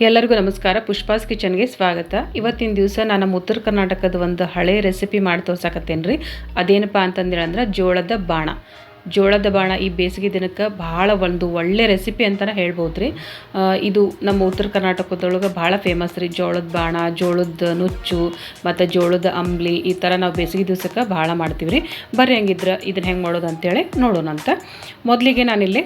ಎಲ್ಲರಿಗೂ ನಮಸ್ಕಾರ. ಪುಷ್ಪಾಸ್ ಕಿಚನ್ಗೆ ಸ್ವಾಗತ. ಇವತ್ತಿನ ದಿವಸ ನಾನು ನಮ್ಮ ಉತ್ತರ ಕರ್ನಾಟಕದ ಒಂದು ಹಳೆ ರೆಸಿಪಿ ಮಾಡಿ ತೋರ್ಸಕತ್ತೇನೆ ರೀ ಅದೇನಪ್ಪ ಅಂತಂದೇಳಂದ್ರೆ ಜೋಳದ ಬಾಣ. ಜೋಳದ ಬಾಣ ಈ ಬೇಸಿಗೆ ದಿನಕ್ಕೆ ಭಾಳ ಒಂದು ಒಳ್ಳೆ ರೆಸಿಪಿ ಅಂತಲೇ ಹೇಳ್ಬೋದು ರೀ ಇದು ನಮ್ಮ ಉತ್ತರ ಕರ್ನಾಟಕದೊಳಗೆ ಭಾಳ ಫೇಮಸ್ ರೀ. ಜೋಳದ ಬಾಣ, ಜೋಳದ ನುಚ್ಚು, ಮತ್ತು ಜೋಳದ ಅಂಬ್ಲಿ ಈ ಥರ ನಾವು ಬೇಸಿಗೆ ದಿವಸಕ್ಕೆ ಭಾಳ ಮಾಡ್ತೀವಿ ರೀ. ಬರ್ರಿ ಹಂಗಿದ್ರೆ ಇದನ್ನು ಹೆಂಗೆ ಮಾಡೋದು ಅಂತೇಳಿ ನೋಡೋಣ ಅಂತ. ಮೊದಲಿಗೆ ನಾನಿಲ್ಲಿ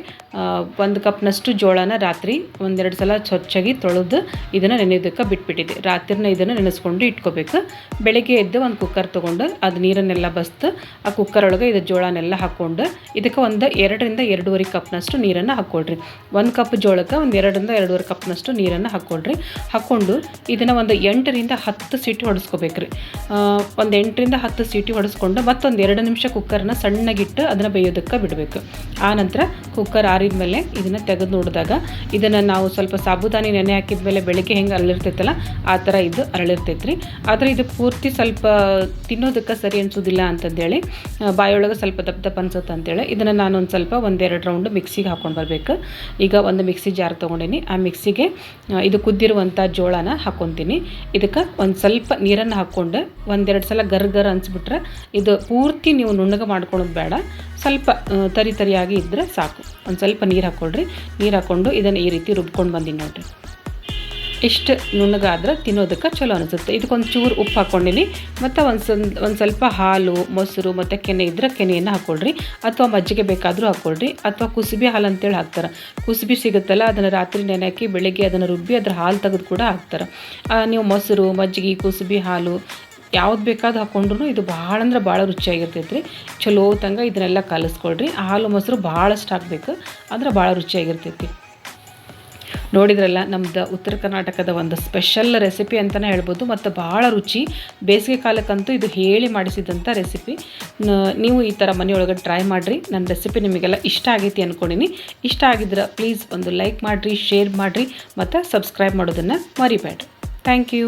ಒಂದು ಕಪ್ನಷ್ಟು ಜೋಳನ ರಾತ್ರಿ ಒಂದೆರಡು ಸಲ ಸ್ವಚ್ಛಾಗಿ ತೊಳೆದು ಇದನ್ನು ನೆನೆಯೋದಕ್ಕೆ ಬಿಟ್ಬಿಟ್ಟಿದ್ದೆ. ರಾತ್ರಿನ ಇದನ್ನು ನೆನೆಸ್ಕೊಂಡು ಇಟ್ಕೋಬೇಕು. ಬೆಳಗ್ಗೆ ಎದ್ದು ಒಂದು ಕುಕ್ಕರ್ ತೊಗೊಂಡು ಅದು ನೀರನ್ನೆಲ್ಲ ಬಸ್ತು, ಆ ಕುಕ್ಕರ್ ಒಳಗೆ ಇದು ಜೋಳನೆಲ್ಲ ಹಾಕ್ಕೊಂಡು ಇದಕ್ಕೆ ಒಂದು ಎರಡರಿಂದ ಎರಡೂವರೆ ಕಪ್ನಷ್ಟು ನೀರನ್ನು ಹಾಕ್ಕೊಳ್ರಿ. ಒಂದು ಕಪ್ ಜೋಳಕ್ಕೆ ಒಂದು ಎರಡರಿಂದ ಎರಡೂವರೆ ಕಪ್ನಷ್ಟು ನೀರನ್ನು ಹಾಕ್ಕೊಳ್ರಿ. ಹಾಕ್ಕೊಂಡು ಇದನ್ನು ಒಂದು ಎಂಟರಿಂದ ಹತ್ತು ಸೀಟಿ ಹೊಡೆಸ್ಕೋಬೇಕ್ರಿ. ಒಂದು ಎಂಟರಿಂದ ಹತ್ತು ಸೀಟಿ ಹೊಡೆಸ್ಕೊಂಡು ಮತ್ತೊಂದು ಎರಡು ನಿಮಿಷ ಕುಕ್ಕರ್ನ ಸಣ್ಣಗಿಟ್ಟು ಅದನ್ನು ಬೇಯೋದಕ್ಕೆ ಬಿಡಬೇಕು. ಆ ನಂತರ ಕುಕ್ಕರ್ ಆರಿದ್ಮೇಲೆ ಇದನ್ನು ತೆಗೆದು ನೋಡಿದಾಗ ಇದನ್ನು ನಾವು ಸ್ವಲ್ಪ ಸಾಬುದಾನಿ ನೆನೆ ಹಾಕಿದ ಮೇಲೆ ಬೆಳಗ್ಗೆ ಹೆಂಗೆ ಅರಳಿರ್ತೈತಲ್ಲ, ಆ ಥರ ಇದು ಅರಳಿರ್ತೈತೆ ರೀ ಆದರೆ ಇದು ಪೂರ್ತಿ ಸ್ವಲ್ಪ ತಿನ್ನೋದಕ್ಕೆ ಸರಿ ಅನಿಸೋದಿಲ್ಲ ಅಂತಂದೇಳಿ ಬಾಯೊಳಗೆ ಸ್ವಲ್ಪ ದಪ್ಪ ದಪ್ಪ ಅನ್ಸುತ್ತೆ ಅಂತೇಳಿ ಇದನ್ನು ನಾನು ಒಂದು ಸ್ವಲ್ಪ ಒಂದೆರಡು ರೌಂಡ್ ಮಿಕ್ಸಿಗೆ ಹಾಕ್ಕೊಂಡು ಬರಬೇಕು. ಈಗ ಒಂದು ಮಿಕ್ಸಿ ಜಾರ್ ತೊಗೊಂಡಿನಿ. ಆ ಮಿಕ್ಸಿಗೆ ಇದು ಕುದ್ದಿರುವಂಥ ಜೋಳನ ಹಾಕ್ಕೊತೀನಿ ಇದಕ್ಕೆ ಒಂದು ಸ್ವಲ್ಪ ನೀರನ್ನು ಹಾಕ್ಕೊಂಡು ಒಂದೆರಡು ಸಲ ಗರ್ ಗರ್ ಅನ್ಸ್ಬಿಟ್ರೆ ಇದು ಪೂರ್ತಿ ನೀವು ನುಣ್ಣಗೆ ಮಾಡ್ಕೊಳೋದು ಬೇಡ. ಸ್ವಲ್ಪ ತರಿ ತರಿಯಾಗಿ ಇದ್ದರೆ ಸಾಕು. ಒಂದು ಸ್ವಲ್ಪ ನೀರು ಹಾಕ್ಕೊಳ್ರಿ ನೀರು ಹಾಕ್ಕೊಂಡು ಇದನ್ನು ಈ ರೀತಿ ರುಬ್ಕೊಂಡು ಬಂದೀನಿ ನೋಡಿರಿ. ಇಷ್ಟು ನುಣ್ಣಗಾದ್ರೆ ತಿನ್ನೋದಕ್ಕೆ ಚಲೋ ಅನಿಸುತ್ತೆ. ಇದಕ್ಕೊಂದು ಚೂರು ಉಪ್ಪು ಹಾಕ್ಕೊಂಡಿನಿ. ಮತ್ತು ಒಂದು ಒಂದು ಸ್ವಲ್ಪ ಹಾಲು, ಮೊಸರು ಮತ್ತು ಕೆನೆ ಇದ್ರೆ ಕೆನೆಯನ್ನು ಹಾಕ್ಕೊಳ್ರಿ ಅಥವಾ ಮಜ್ಜಿಗೆ ಬೇಕಾದರೂ ಹಾಕ್ಕೊಳ್ರಿ ಅಥವಾ ಕುಸುಬಿ ಹಾಲು ಅಂತೇಳಿ ಹಾಕ್ತಾರೆ. ಕುಸುಬಿ ಸಿಗುತ್ತಲ್ಲ, ಅದನ್ನು ರಾತ್ರಿ ನೆನೆ ಹಾಕಿ ಬೆಳಿಗ್ಗೆ ಅದನ್ನು ರುಬ್ಬಿ ಅದ್ರ ಹಾಲು ತೆಗೆದು ಕೂಡ ಹಾಕ್ತಾರೆ. ನೀವು ಮೊಸರು, ಮಜ್ಜಿಗೆ, ಕುಸುಬಿ ಹಾಲು ಯಾವ್ದು ಬೇಕಾದ್ರೂ ಹಾಕ್ಕೊಂಡ್ರು ಇದು ಭಾಳ ಅಂದ್ರೆ ಭಾಳ ರುಚಿಯಾಗಿರ್ತೈತೆ ರೀ ಚಲೋ ತಂಗ ಇದನ್ನೆಲ್ಲ ಕಲಿಸ್ಕೊಳ್ರಿ. ಹಾಲು, ಮೊಸರು ಭಾಳಷ್ಟು ಹಾಕ್ಬೇಕು. ಅಂದ್ರೆ ಭಾಳ ರುಚಿಯಾಗಿರ್ತೈತಿ. ನೋಡಿದ್ರಲ್ಲ, ನಮ್ದು ಉತ್ತರ ಕರ್ನಾಟಕದ ಒಂದು ಸ್ಪೆಷಲ್ ರೆಸಿಪಿ ಅಂತಲೇ ಹೇಳ್ಬೋದು. ಮತ್ತು ಭಾಳ ರುಚಿ. ಬೇಸಿಗೆ ಕಾಲಕ್ಕಂತೂ ಇದು ಹೇಳಿ ಮಾಡಿಸಿದಂಥ ರೆಸಿಪಿ ನೀವು ಈ ಥರ ಮನೆಯೊಳಗೆ ಟ್ರೈ ಮಾಡಿರಿ. ನನ್ನ ರೆಸಿಪಿ ನಿಮಗೆಲ್ಲ ಇಷ್ಟ ಆಗೈತಿ ಅಂದ್ಕೊಂಡಿನಿ ಇಷ್ಟ ಆಗಿದ್ರೆ ಪ್ಲೀಸ್ ಒಂದು ಲೈಕ್ ಮಾಡಿರಿ ಶೇರ್ ಮಾಡಿರಿ. ಮತ್ತು ಸಬ್ಸ್ಕ್ರೈಬ್ ಮಾಡೋದನ್ನು ಮರಿಬೇಡ್ರಿ ಥ್ಯಾಂಕ್ ಯು